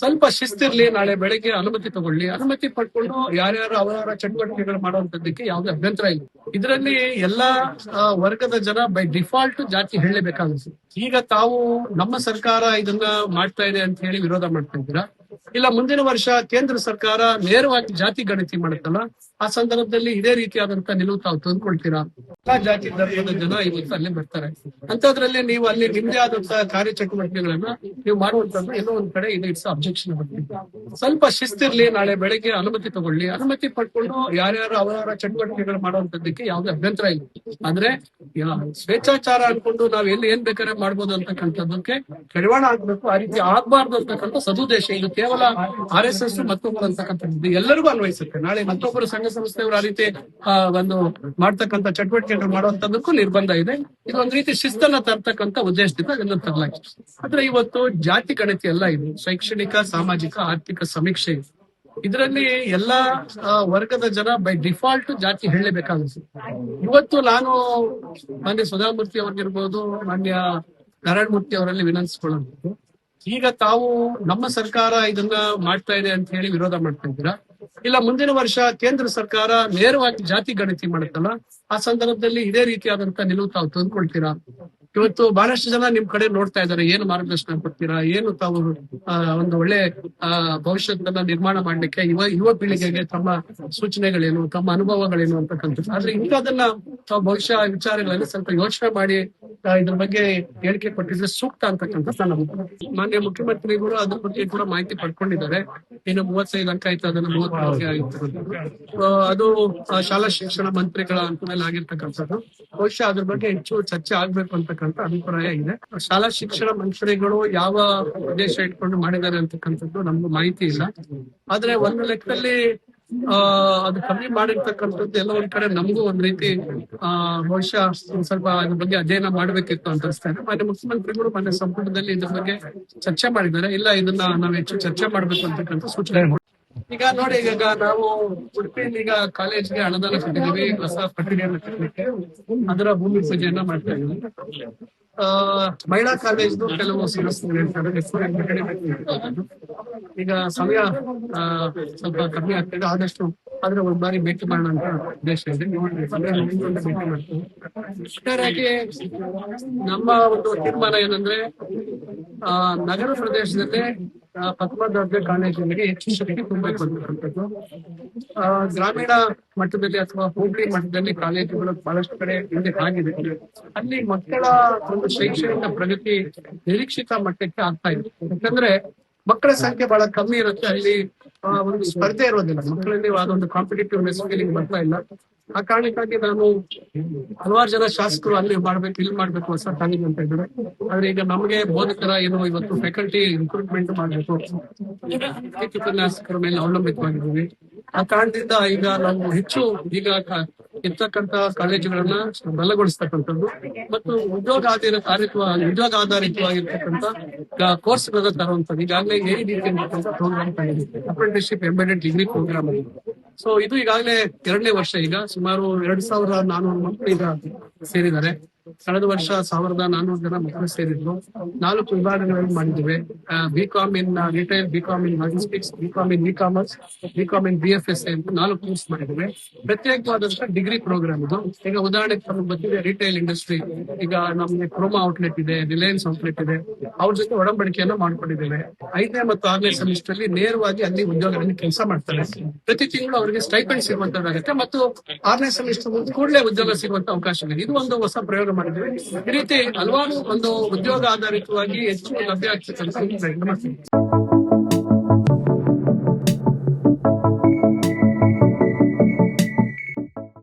ಸ್ವಲ್ಪ ಶಿಸ್ತಿರ್ಲಿ ನಾಳೆ ಬೆಳಗ್ಗೆ ಅನುಮತಿ ತಗೊಳ್ಳಿ. ಅನುಮತಿ ಪಡ್ಕೊಂಡು ಯಾರ್ಯಾರು ಅವರವರ ಚಟುವಟಿಕೆಗಳು ಮಾಡುವಂತದ್ದಕ್ಕೆ ಯಾವುದೇ ಅಭ್ಯಂತರ ಇಲ್ಲ. ಇದರಲ್ಲಿ ಎಲ್ಲಾ ವರ್ಗದ ಜನ ಬೈ ಡಿಫಾಲ್ಟ್ ಜಾತಿ ಹೇಳಲೇಬೇಕಾಗುತ್ತೆ. ಈಗ ತಾವು ನಮ್ಮ ಸರ್ಕಾರ ಇದನ್ನ ಮಾಡ್ತಾ ಇದೆ ಅಂತ ಹೇಳಿ ವಿರೋಧ ಮಾಡ್ತಾ ಇದ್ದೀರಾ? ಇಲ್ಲ, ಮುಂದಿನ ವರ್ಷ ಕೇಂದ್ರ ಸರ್ಕಾರ ನೇರವಾಗಿ ಜಾತಿ ಗಣತಿ ಮಾಡುತ್ತಲ್ಲ, ಆ ಸಂದರ್ಭದಲ್ಲಿ ಇದೇ ರೀತಿಯಾದಂತ ನಿಲುವು ತಾವು ತಂದ್ಕೊಳ್ತೀರಾ? ಎಲ್ಲಾ ಜಾತಿ ಧರ್ಮದ ಜನ ಇವತ್ತು ಅಲ್ಲಿ ಬರ್ತಾರೆ. ಅಂತದ್ರಲ್ಲಿ ನೀವು ಅಲ್ಲಿ ನಿಮ್ದೇ ಆದಂತಹ ಕಾರ್ಯಚಟುವಟಿಕೆಗಳನ್ನ ನೀವು ಮಾಡುವಂತದ್ದು ಎಲ್ಲೋ ಒಂದ್ ಕಡೆ ಇದು ಇಟ್ಸ್ ಅಬ್ಜೆಕ್ಷನ್ ಸ್ವಲ್ಪ ಶಿಸ್ತಿರ್ಲಿ, ನಾಳೆ ಬೆಳಗ್ಗೆ ಅನುಮತಿ ತಗೊಳ್ಳಿ. ಅನುಮತಿ ಪಡ್ಕೊಂಡು ಯಾರ್ಯಾರು ಅವರವರ ಚಟುವಟಿಕೆಗಳು ಮಾಡುವಂತದ್ದಕ್ಕೆ ಯಾವುದೇ ಅಭ್ಯಂತರ ಇಲ್ಲ. ಅಂದ್ರೆ ಸ್ವೇಚ್ಛಾಚಾರ ಅನ್ಕೊಂಡು ನಾವ್ ಎಲ್ಲಿ ಏನ್ ಬೇಕಾದ್ರೆ ಮಾಡ್ಬೋದು ಅಂತಕ್ಕಂಥದ್ದಕ್ಕೆ, ಕಡಿವಾಣ ಆಗ್ಬೇಕು, ಆ ರೀತಿ ಆಗ್ಬಾರ್ದು ಅಂತಕ್ಕಂಥ ಸದುದ್ದೇಶ ಇದು ಕೇವಲ ಆರ್ ಎಸ್ ಎಸ್ ಮತ್ತೊಬ್ಬರು ಅಂತಕ್ಕಂಥದ್ದು ಎಲ್ಲರಿಗೂ ಅನ್ವಯಿಸುತ್ತೆ. ನಾಳೆ ಮತ್ತೊಬ್ಬರು ಸಂಘ ಸಂಸ್ಥೆಯವರು ಆ ರೀತಿ ಒಂದು ಮಾಡ್ತಕ್ಕಂಥ ಚಟುವಟಿಕೆಗಳು ಮಾಡುವಂತದಕ್ಕೂ ನಿರ್ಬಂಧ ಇದೆ. ಇದು ಒಂದ್ ರೀತಿ ಶಿಸ್ತನ್ನ ತರ್ತಕ್ಕಂಥ ಉದ್ದೇಶದಿಂದ ಅದನ್ನು ತರಲಾಗಿದೆ ಆದ್ರೆ ಇವತ್ತು ಜಾತಿ ಗಣತಿ ಎಲ್ಲ ಇದು. ಶೈಕ್ಷಣಿಕ, ಸಾಮಾಜಿಕ, ಆರ್ಥಿಕ ಸಮೀಕ್ಷೆ ಇದೆ. ಇದರಲ್ಲಿ ಎಲ್ಲಾ ವರ್ಗದ ಜನ ಬೈ ಡಿಫಾಲ್ಟ್ ಜಾತಿ ಹೇಳಲೇಬೇಕಾಗುತ್ತೆ. ಇವತ್ತು ನಾನು ಮಾನ್ಯ ಸುಧಾಮೂರ್ತಿ ಅವ್ರಿಗಿರ್ಬೋದು ಮಾನ್ಯ ನಾರಾಯಣಮೂರ್ತಿ ಅವರಲ್ಲಿ ವಿನಂತಿಸಿಕೊಳ್ಳಬೇಕು ಈಗ ತಾವು ನಮ್ಮ ಸರ್ಕಾರ ಇದನ್ನ ಮಾಡ್ತಾ ಇದೆ ಅಂತ ಹೇಳಿ ವಿರೋಧ ಮಾಡ್ತಾ ಇದ್ದೀರಾ? ಇಲ್ಲ ಮುಂದಿನ ವರ್ಷ ಕೇಂದ್ರ ಸರ್ಕಾರ ನೇರವಾಗಿ ಜಾತಿ ಗಣತಿ ಮಾಡುತ್ತಲ್ಲ? ಆ ಸಂದರ್ಭದಲ್ಲಿ ಇದೇ ರೀತಿಯಾದಂತ ನಿಲುವು ತಾವು ತಂದ್ಕೊಳ್ತೀರಾ? ಇವತ್ತು ಬಹಳಷ್ಟು ಜನ ನಿಮ್ ಕಡೆ ನೋಡ್ತಾ ಇದ್ದಾರೆ. ಏನು ಮಾರ್ಗದರ್ಶನ ಕೊಡ್ತೀರಾ? ಏನು ತಾವು ಒಂದು ಒಳ್ಳೆ ಭವಿಷ್ಯದನ್ನ ನಿರ್ಮಾಣ ಮಾಡ್ಲಿಕ್ಕೆ ಯುವ ಯುವ ಪೀಳಿಗೆಗೆ ತಮ್ಮ ಸೂಚನೆಗಳೇನು ತಮ್ಮ ಅನುಭವಗಳೇನು ಅಂತಕ್ಕಂಥದ್ದು. ಆದ್ರೆ ಅದನ್ನ ತಾವು ಭವಿಷ್ಯ ವಿಚಾರಗಳಲ್ಲಿ ಸ್ವಲ್ಪ ಯೋಚನೆ ಮಾಡಿ ಇದ್ರ ಬಗ್ಗೆ ಹೇಳಿಕೆ ಕೊಟ್ಟಿದ್ರೆ ಸೂಕ್ತ ಅಂತಕ್ಕಂಥ ನನ್ನ. ಮಾನ್ಯ ಮುಖ್ಯಮಂತ್ರಿಗಳು ಅದ್ರ ಬಗ್ಗೆ ಕೂಡ ಮಾಹಿತಿ ಪಡ್ಕೊಂಡಿದ್ದಾರೆ. ಇನ್ನು ಮೂವತ್ತೈದು ಅಂಕ ಆಯ್ತು ಅದನ್ನ ಮೂವತ್ತೈದು ಆಗಿತ್ತು ಆ, ಅದು ಶಾಲಾ ಶಿಕ್ಷಣ ಮಂತ್ರಿಗಳ ಅಂತ ಮೇಲೆ ಆಗಿರ್ತಕ್ಕಂಥದ್ದು. ಬಹುಶಃ ಅದ್ರ ಬಗ್ಗೆ ಹೆಚ್ಚು ಚರ್ಚೆ ಆಗ್ಬೇಕು ಅಂತಕ್ಕಂಥ ಅಭಿಪ್ರಾಯ ಇದೆ. ಶಾಲಾ ಶಿಕ್ಷಣ ಮಂತ್ರಿಗಳು ಯಾವ ಉದ್ದೇಶ ಇಟ್ಕೊಂಡು ಮಾಡಿದ್ದಾರೆ ಅಂತಕ್ಕಂಥದ್ದು ನಮ್ಗೆ ಮಾಹಿತಿ ಇಲ್ಲ. ಆದ್ರೆ ಒಂದು ಲೆಕ್ಕದಲ್ಲಿ, ಆ, ಅದು ಕಮ್ಮಿ ಮಾಡಿರ್ತಕ್ಕಂಥದ್ದು ಎಲ್ಲ ಒಂದ್ ಕಡೆ ನಮಗೂ ಒಂದ್ ರೀತಿ, ಆ, ಬಹುಶಃ ಸ್ವಲ್ಪ ಅದ್ರ ಬಗ್ಗೆ ಅಧ್ಯಯನ ಮಾಡ್ಬೇಕಿತ್ತು ಅಂತ ಅನಿಸ್ತಾ ಇದೆ. ಮಾನ್ಯ ಮುಖ್ಯಮಂತ್ರಿಗಳು ಮಾನ್ಯ ಸಂಪುಟದಲ್ಲಿ ಇದ್ರ ಬಗ್ಗೆ ಚರ್ಚೆ ಮಾಡಿದ್ದಾರೆ. ಇಲ್ಲ, ಇದನ್ನ ನಾವು ಹೆಚ್ಚು ಚರ್ಚೆ ಮಾಡ್ಬೇಕು ಅಂತಕ್ಕಂಥ ಸೂಚನೆ. ಈಗ ನೋಡಿ, ಈಗ ನಾವು ಉಡುಪಿಯಲ್ಲಿ ಈಗ ಕಾಲೇಜ್ಗೆ ಹಣದಲ್ಲ ಕೊಟ್ಟಿದ್ದೀವಿ, ಹೊಸ ಕಟ್ಟಡಿಯನ್ನು ಕಟ್ಟಲಿಕ್ಕೆ ಅದರ ಭೂಮಿ ಪೂಜೆಯನ್ನ ಮಾಡ್ತಾ ಇದ್ದೀವಿ. ಆ, ಮಹಿಳಾ ಕಾಲೇಜ್ದು ಕೆಲವು. ಈಗ ಸಮಯ ಸ್ವಲ್ಪ ಕಮ್ಮಿ ಆಗ್ತಿದೆ. ಆದಷ್ಟು ಆದ್ರೆ ಒಂದ್ ಬಾರಿ ಭೇಟಿ ಮಾಡೋಣ ಅಂತ ಉದ್ದೇಶ ಇದೆ. ಭೇಟಿ ನಮ್ಮ ಒಂದು ತೀರ್ಮಾನ ಏನಂದ್ರೆ, ಆ, ನಗರ ಪ್ರದೇಶದಲ್ಲಿ ಶಕ್ತಿ ತುಂಬಬೇಕು ಅಂತಕ್ಕಂಥದ್ದು ಆ, ಗ್ರಾಮೀಣ ಮಟ್ಟದಲ್ಲಿ ಅಥವಾ ಹೋಬಳಿ ಮಟ್ಟದಲ್ಲಿ ಕಾಲೇಜುಗಳು ಬಹಳಷ್ಟು ಕಡೆ ಮುಂದೆ ಆಗಿದೆ ಅಲ್ಲಿ ಮಕ್ಕಳ ಒಂದು ಶೈಕ್ಷಣಿಕ ಪ್ರಗತಿ ನಿರೀಕ್ಷಿತ ಮಟ್ಟಕ್ಕೆ ಆಗ್ತಾ ಇದೆ. ಯಾಕಂದ್ರೆ ಮಕ್ಕಳ ಸಂಖ್ಯೆ ಬಹಳ ಕಮ್ಮಿ ಇರುತ್ತೆ. ಅಲ್ಲಿ ಒಂದು ಸ್ಪರ್ಧೆ ಇರೋದಿಲ್ಲ. ಮಕ್ಕಳಲ್ಲಿ ಅದೊಂದು ಕಾಂಪಿಟೇಟಿವ್ನೆಸ್ ಫೀಲಿಂಗ್ ಬರ್ತಾ ಇಲ್ಲ. ಆ ಕಾರಣಕ್ಕಾಗಿ ನಾನು ಹಲವಾರು ಜನ ಶಾಸಕರು ಅಲ್ಲಿ ಮಾಡ್ಬೇಕು, ಇಲ್ಲಿ ಮಾಡ್ಬೇಕು ಹೊಸ ಕಾಲೇಜ್ ಅಂತ ಇದ್ದಾರೆ ಆದ್ರೆ ಈಗ ನಮಗೆ ಬೋಧಕರ ಏನು ಇವತ್ತು ಫ್ಯಾಕಲ್ಟಿ ರಿಕ್ರೂಟ್ಮೆಂಟ್ ಮಾಡ್ಬೇಕು. ಉಪನ್ಯಾಸಕರ ಮೇಲೆ ಅವಲಂಬಿತವಾಗಿದ್ದೀವಿ. ಆ ಕಾರಣದಿಂದ ಈಗ ನಾವು ಹೆಚ್ಚು ಈಗ ಇರ್ತಕ್ಕಂತ ಕಾಲೇಜುಗಳನ್ನ ಬಲಗೊಳಿಸ್ತಕ್ಕಂಥದ್ದು ಮತ್ತು ಉದ್ಯೋಗ ಕಾರ್ಯತ್ವ ಉದ್ಯೋಗ ಆಧಾರಿತವಾಗಿರ್ತಕ್ಕಂಥ ಕೋರ್ಸ್ಗಳನ್ನ ತರುವಂತದ್ದು ಈಗಾಗಲೇ ಎ ರೀತಿ program apprenticeship embedded degree program so ಇದು ಈಗಾಗಲೇ ಎರಡನೇ ವರ್ಷ ಈಗ. ಸುಮಾರು ಎರಡ್ ಸಾವಿರ ನಾನೂರು ಮಕ್ಕಳು ಈಗ ಸೇರಿದ್ದಾರೆ. ಕಳೆದ ವರ್ಷ ಸಾವಿರದ ನಾನೂರು ಜನ ಮಕ್ಕಳು ಸೇರಿದ್ರು. ನಾಲ್ಕು ವಿಭಾಗಗಳಲ್ಲಿ ಮಾಡಿದ್ದೇವೆ. B com in retail B com in logistics B com in e commerce B com in B F S ಅಂತ ನಾಲ್ಕು ಕೋರ್ಸ್ ಮಾಡಿದ್ದೇವೆ. ಪ್ರತ್ಯೇಕವಾದಂತಹ ಡಿಗ್ರಿ ಪ್ರೋಗ್ರಾಮ್ ಇದು. ಈಗ ಉದಾಹರಣೆಗೆ ತಮಗೆ ಬಂದಿದೆ ರಿಟೈಲ್ ಇಂಡಸ್ಟ್ರಿ ಈಗ ನಮ್ಗೆ ಕ್ರೋಮಾ ಔಟ್ಲೆಟ್ ಇದೆ ರಿಲಯನ್ಸ್ ಔಟ್ಲೆಟ್ ಇದೆ. ಅವ್ರ ಜೊತೆ ಒಡಂಬಡಿಕೆಯನ್ನು ಮಾಡ್ಕೊಂಡಿದ್ದೇವೆ. ಐದನೇ ಮತ್ತು ಆರನೇ ಸೆಮಿಸ್ಟರ್ ಅಲ್ಲಿ ನೇರವಾಗಿ ಅಲ್ಲಿ ಉದ್ಯೋಗದಲ್ಲಿ ಕೆಲಸ ಮಾಡ್ತಾರೆ. ಪ್ರತಿ ತಿಂಗಳು ಅವರಿಗೆ ಸ್ಟೈಪೆಂಡ್ ಸಿಗುವಂತದ್ದಾಗುತ್ತೆ. ಮತ್ತು ಆರನೇ ಸೆಮಿಸ್ಟರ್ ಕೂಡಲೇ ಉದ್ಯೋಗ ಸಿಗುವಂತ ಅವಕಾಶ ಇದೆ ಇದು ಒಂದು ಹೊಸ ಪ್ರಯೋಗ ಈ ರೀತಿ ಹಲವಾರು ಒಂದು ಉದ್ಯೋಗ ಆಧಾರಿತವಾಗಿ ಹೆಚ್ಚು ಲಭ್ಯ ಆಗ್ತಕ್ಕಂಥ